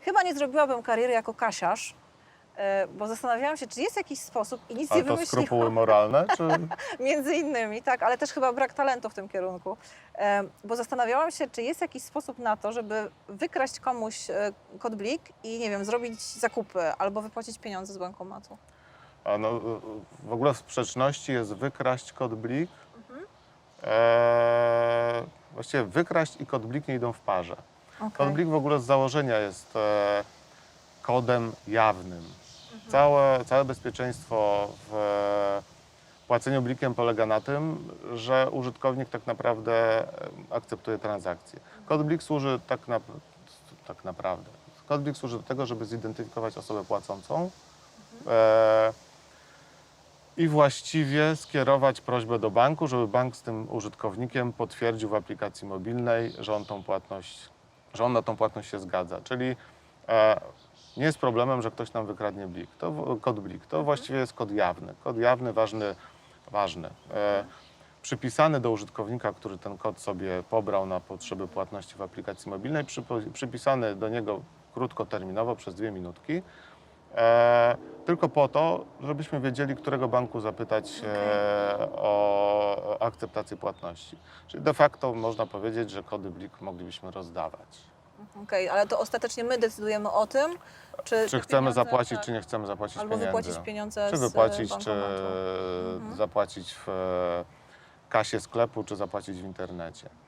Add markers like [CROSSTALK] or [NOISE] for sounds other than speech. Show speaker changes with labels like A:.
A: chyba nie zrobiłabym kariery jako kasiarz, e, bo zastanawiałam się, czy jest jakiś sposób i nic
B: Ale
A: nie
B: to
A: wymyśliłam.
B: skrupuły moralne, czy... [LAUGHS]
A: Między innymi, tak, ale też chyba brak talentu w tym kierunku. E, Bo zastanawiałam się, czy jest jakiś sposób na to, żeby wykraść komuś e, kod blik i nie wiem, zrobić zakupy albo wypłacić pieniądze z bankomatu.
B: A no, w ogóle w sprzeczności jest wykraść kod blik.
A: Mhm.
B: Eee, właściwie wykraść i kod blik nie idą w parze.
A: Okej.
B: Kod blik w ogóle z założenia jest e, kodem jawnym.
A: Mhm.
B: Całe, całe bezpieczeństwo w e, płaceniu blikiem polega na tym, że użytkownik tak naprawdę e, akceptuje transakcję. Kod blik służy tak, na, tak naprawdę. Kod blik służy do tego, żeby zidentyfikować osobę płacącą e, i właściwie skierować prośbę do banku, żeby bank z tym użytkownikiem potwierdził w aplikacji mobilnej, że on tą płatność, że on na tą płatność się zgadza. Czyli e, nie jest problemem, że ktoś nam wykradnie blik. To kod blik. To właściwie jest kod jawny. Kod jawny, ważny, ważny. E, przypisany do użytkownika, który ten kod sobie pobrał na potrzeby płatności w aplikacji mobilnej, przypo- przypisany do niego krótkoterminowo przez dwie minutki. E, tylko po to, żebyśmy wiedzieli, którego banku zapytać e, o akceptację płatności. Czyli de facto można powiedzieć, że kody blik moglibyśmy rozdawać.
A: Okej, ale to ostatecznie my decydujemy o tym, czy,
B: Czy
A: te
B: chcemy
A: pieniądze-
B: zapłacić,
A: tak,
B: czy nie chcemy zapłacić
A: Albo
B: pieniędzy.
A: wypłacić pieniądze
B: Czy
A: z e,
B: wypłacić, czy
A: bankomatu. Mhm.
B: zapłacić w e, kasie sklepu, czy zapłacić w internecie.